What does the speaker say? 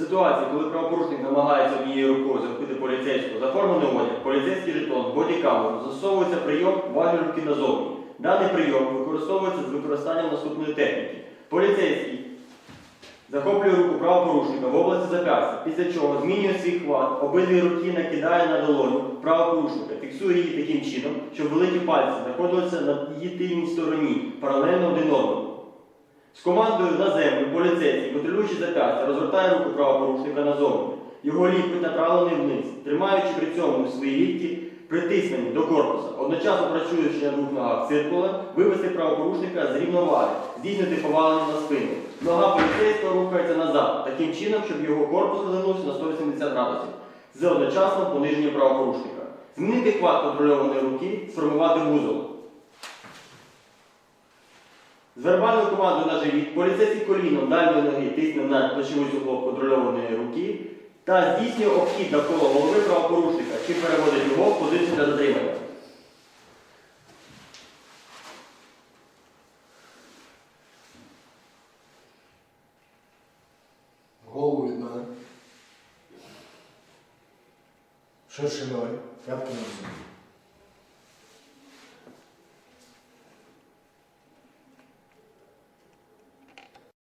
Ситуація, коли правопорушник намагається однією рукою захопити поліцейського за формений одяг, поліцейський жетон, бодікамеру, засовується прийом вагою руки назовні. Даний прийом використовується з використанням наступної техніки. Поліцейський захоплює руку правопорушника в області зап'ястя, після чого змінює свій хват, обидві руки накидає на долоню правопорушника, фіксує її таким чином, щоб великі пальці знаходилися на її тильній стороні, паралельно один одному. З командою на землю поліцейський, контролюючи зап'ястя, розвертає руку правопорушника назовні. Його лікоть направлений вниз, тримаючи при цьому свої лікті притиснені до корпуса, одночасно працюючи на двох ногах циркулем, вивести правопорушника з рівноваги, здійснити повалення на спину. Нога поліцейського рухається назад, таким чином, щоб його корпус розвернувся на 180 градусів, з одночасним пониженням правопорушника. Змінити хват контрольованої руки, сформувати вузол. З вербальною командою на живіт поліцейський коліном дальньої ноги тисне на плечовий суглоб контрольованої руки та здійснює обхід навколо голови правопорушника, чи переводить його в позицію для затримання. Голову від мене. Ширшиною. П'ятки на землю.